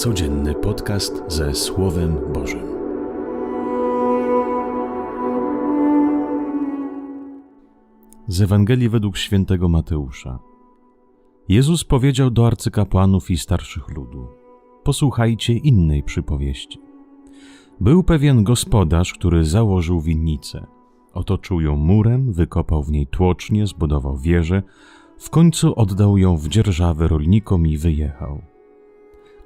Codzienny podcast ze Słowem Bożym. Z Ewangelii według świętego Mateusza. Jezus powiedział do arcykapłanów i starszych ludu: Posłuchajcie innej przypowieści. Był pewien gospodarz, który założył winnicę. Otoczył ją murem, wykopał w niej tłocznie, zbudował wieżę, w końcu oddał ją w dzierżawę rolnikom i wyjechał.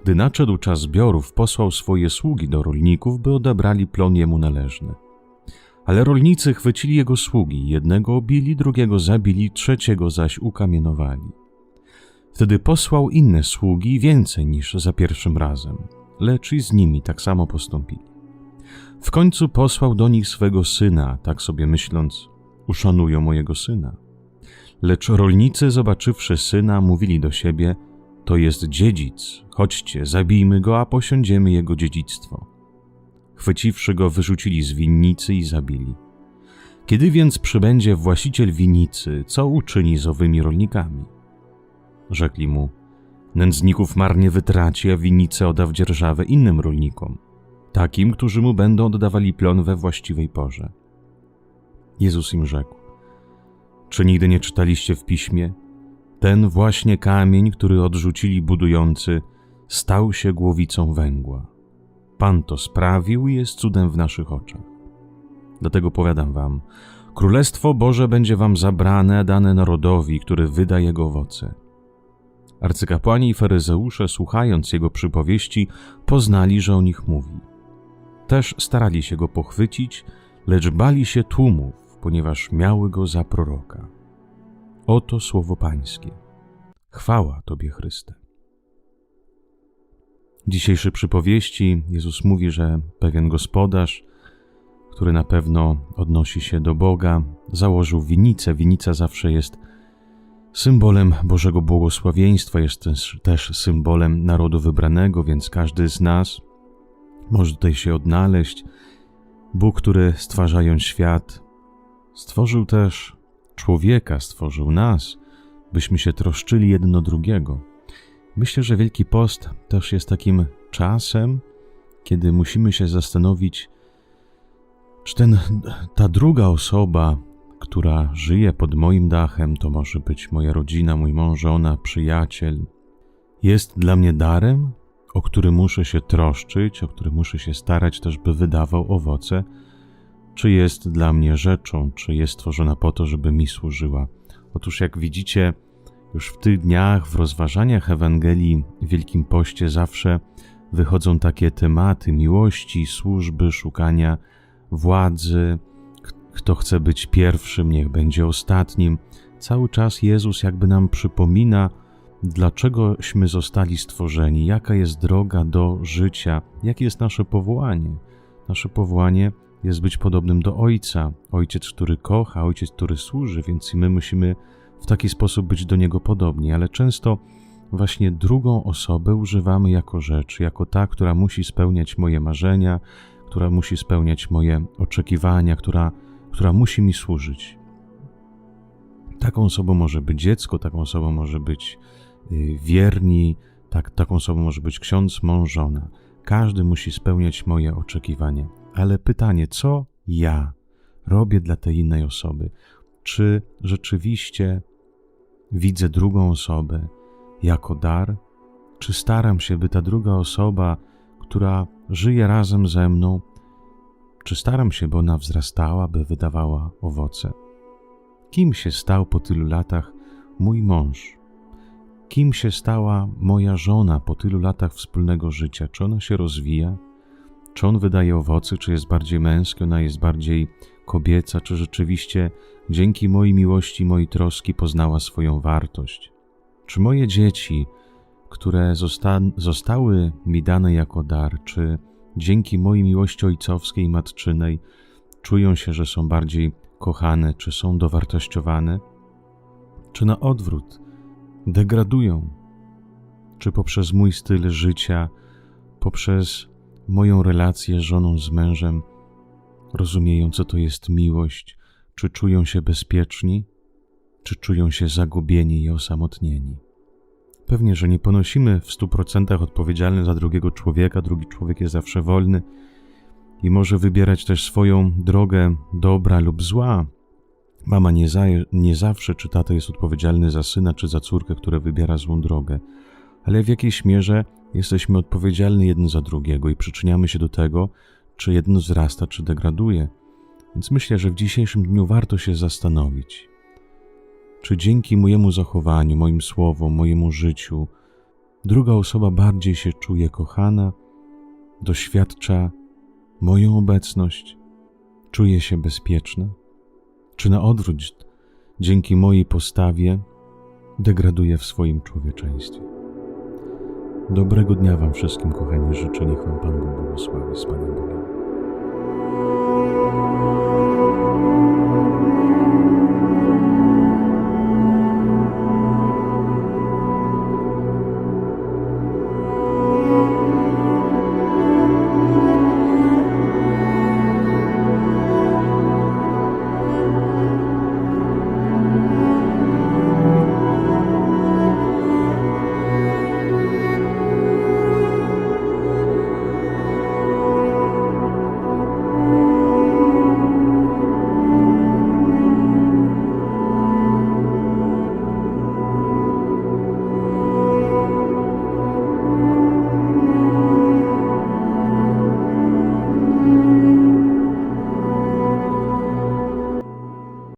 Gdy nadszedł czas zbiorów, posłał swoje sługi do rolników, by odebrali plon jemu należny. Ale rolnicy chwycili jego sługi, jednego obili, drugiego zabili, trzeciego zaś ukamienowali. Wtedy posłał inne sługi, więcej niż za pierwszym razem, lecz i z nimi tak samo postąpili. W końcu posłał do nich swego syna, tak sobie myśląc, uszanują mojego syna. Lecz rolnicy, zobaczywszy syna, mówili do siebie: To jest dziedzic, chodźcie, zabijmy go, a posiądziemy jego dziedzictwo. Chwyciwszy go, wyrzucili z winnicy i zabili. Kiedy więc przybędzie właściciel winnicy, co uczyni z owymi rolnikami? Rzekli mu: Nędzników marnie wytraci, a winnicę odda w dzierżawę innym rolnikom, takim, którzy mu będą oddawali plon we właściwej porze. Jezus im rzekł: Czy nigdy nie czytaliście w piśmie? Ten właśnie kamień, który odrzucili budujący, stał się głowicą węgła. Pan to sprawił i jest cudem w naszych oczach. Dlatego powiadam wam, Królestwo Boże będzie wam zabrane, dane narodowi, który wyda jego owoce. Arcykapłani i faryzeusze, słuchając jego przypowieści, poznali, że o nich mówi. Też starali się go pochwycić, lecz bali się tłumów, ponieważ miały go za proroka. Oto słowo Pańskie. Chwała Tobie, Chryste. W dzisiejszej przypowieści Jezus mówi, że pewien gospodarz, który na pewno odnosi się do Boga, założył winnicę. Winnica zawsze jest symbolem Bożego błogosławieństwa, jest też, też symbolem narodu wybranego, więc każdy z nas może tutaj się odnaleźć. Bóg, który stwarzając świat, stworzył też człowieka, stworzył nas, byśmy się troszczyli jedno drugiego. Myślę, że Wielki Post też jest takim czasem, kiedy musimy się zastanowić, czy ten, ta druga osoba, która żyje pod moim dachem, to może być moja rodzina, mój mąż, żona, przyjaciel, jest dla mnie darem, o który muszę się troszczyć, o który muszę się starać też, by wydawał owoce, czy jest dla mnie rzeczą, czy jest stworzona po to, żeby mi służyła. Otóż, jak widzicie, już w tych dniach, w rozważaniach Ewangelii w Wielkim Poście zawsze wychodzą takie tematy miłości, służby, szukania władzy. Kto chce być pierwszym, niech będzie ostatnim. Cały czas Jezus jakby nam przypomina, dlaczegośmy zostali stworzeni, jaka jest droga do życia, jakie jest nasze powołanie. Nasze powołanie jest być podobnym do Ojca. Ojciec, który kocha, ojciec, który służy, więc i my musimy w taki sposób być do Niego podobni, ale często właśnie drugą osobę używamy jako rzecz, jako ta, która musi spełniać moje marzenia, która musi spełniać moje oczekiwania, która, która musi mi służyć. Taką osobą może być dziecko, taką osobą może być y, wierni, tak, taką osobą może być ksiądz, mąż, żona. Każdy musi spełniać moje oczekiwania. Ale pytanie, co ja robię dla tej innej osoby? Czy rzeczywiście widzę drugą osobę jako dar? Czy staram się, by ta druga osoba, która żyje razem ze mną, czy staram się, by ona wzrastała, by wydawała owoce? Kim się stał po tylu latach mój mąż? Kim się stała moja żona po tylu latach wspólnego życia? Czy ona się rozwija? Czy on wydaje owoce? Czy jest bardziej męski? Ona jest bardziej kobieca? Czy rzeczywiście dzięki mojej miłości, mojej troski poznała swoją wartość? Czy moje dzieci, które zosta zostały mi dane jako dar, czy dzięki mojej miłości ojcowskiej i matczynej czują się, że są bardziej kochane, czy są dowartościowane? Czy na odwrót degradują? Czy poprzez mój styl życia, poprzez moją relację z żoną, z mężem, rozumieją, co to jest miłość, czy czują się bezpieczni, czy czują się zagubieni i osamotnieni. Pewnie, że nie ponosimy w stu procentach odpowiedzialny za drugiego człowieka, drugi człowiek jest zawsze wolny i może wybierać też swoją drogę dobra lub zła. Mama nie, za, nie zawsze, czy tato jest odpowiedzialny za syna, czy za córkę, która wybiera złą drogę, ale w jakiejś mierze jesteśmy odpowiedzialni jeden za drugiego i przyczyniamy się do tego, czy jedno wzrasta, czy degraduje. Więc myślę, że w dzisiejszym dniu warto się zastanowić, czy dzięki mojemu zachowaniu, moim słowom, mojemu życiu, druga osoba bardziej się czuje kochana, doświadcza moją obecność, czuje się bezpieczna, czy na odwrót, dzięki mojej postawie, degraduje w swoim człowieczeństwie. Dobrego dnia Wam wszystkim, kochani, życzę. Niech Wam Pan Bóg błogosławi z Panem Bogiem.